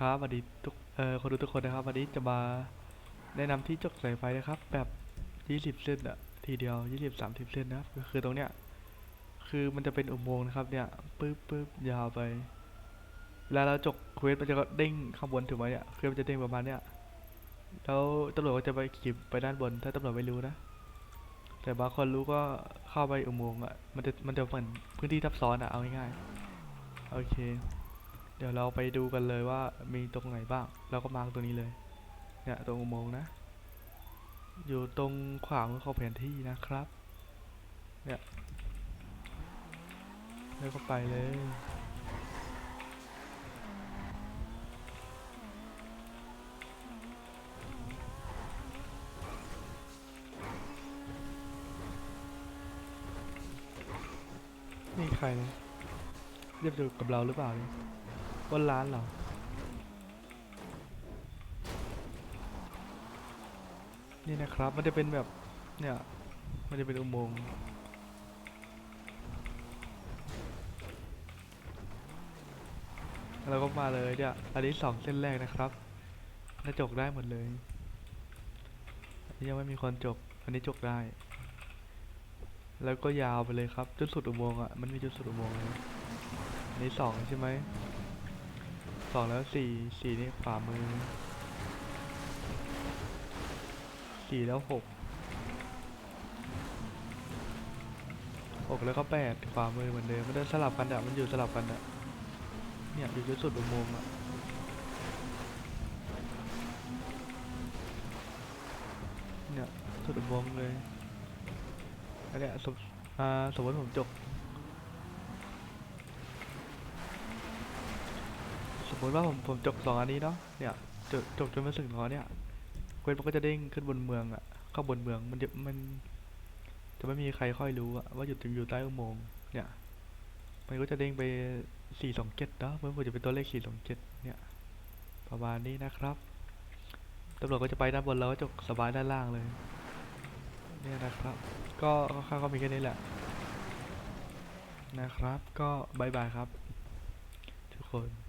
ครับสวัสดีทุกเอ่อคนดูทุกคนนะครับ วันนี้จะมาแนะนำที่จกสายไฟนะครับ แบบ20เส้นอะทีเดียว20 30เส้นนะครับก็คือตรงเนี้ยคือมันจะเป็นอุโมงค์นะครับเนี่ยปึ๊บปึ๊บยาวไปเวลาเราจกเควสมันจะก็เด้งข้างบนถูกไหมเนี่ยคือมันจะเด้งประมาณเนี้ยแล้วตำรวจก็จะไปขีบไปด้านบน ถ้าตำรวจไม่รู้นะ แต่บางคนรู้ก็เข้าไปอุโมงค์อะมันจะมันจะเหมือนพื้นที่ทับซ้อนอะเอาง่ายๆโอเค เดี๋ยวเราไปดูกันเลยว่ามีตรงไหนบ้าง เราก็มาร์กตรงนี้เลย เนี่ยตรงอุโมงค์นะ อยู่ตรงขวามือของแผนที่นะครับ เนี่ยแล้วก็ไปเลย นี่ใครเนี่ยเรียบอยู่กับเราหรือเปล่าเนี่ย บนร้านเหรอนี่นะครับ มันจะเป็นแบบ เนี่ย มันจะเป็นอุโมงค์แล้วก็มาเลยเนี่ย อันนี้สองเส้นแรกนะครับ น่าจกได้หมดเลย อันนี้ยังไม่มีคนจกอันนี้จกได้ แล้วก็ยาวไปเลยครับจนสุดอุโมงค์อะ มันมีจนสุดอุโมงค์เลยอันนี้สองใช่ไหม องแล้วสี่สี่นี่ขวามือสี่แล้วหกหกแล้วก็แปดขวามือเหมือนเดิมมันเดินสลับกันอะมันอยู่สลับกันอะเนี่ยอยู่ที่สุดอุโมงค์อะเนี่ยสุดอุโมงค์เลยอันเนี้ยสมอ่าสมมติผมจบ มมติว่าผมผมจบสองอันนี้เนาะเนี่ยจบจบจนมาถึงล้อเนี่ยเควสมันก็จะเด้งขึ้นบนเมืองอะเข้าบนเมืองมันจะมันจะไม่มีใครค่อยรู้อะว่าอยู่ถึงอยู่ใต้อุโมงค์เนี่ย มันก็จะเด้งไปสี่สองเจ็ดเนาะเมื่อผมจะเป็นตัวเลขสี่สองเจ็ดเนี่ยประมาณนี้นะครับตำรวจก็จะไปด้านบนแล้วก็จบสบายด้านล่างเลย เนี่ยนะครับ ก็ค่าวๆก็มีแค่นี้แหละ นะครับ ก็บายบายครับ ทุกคน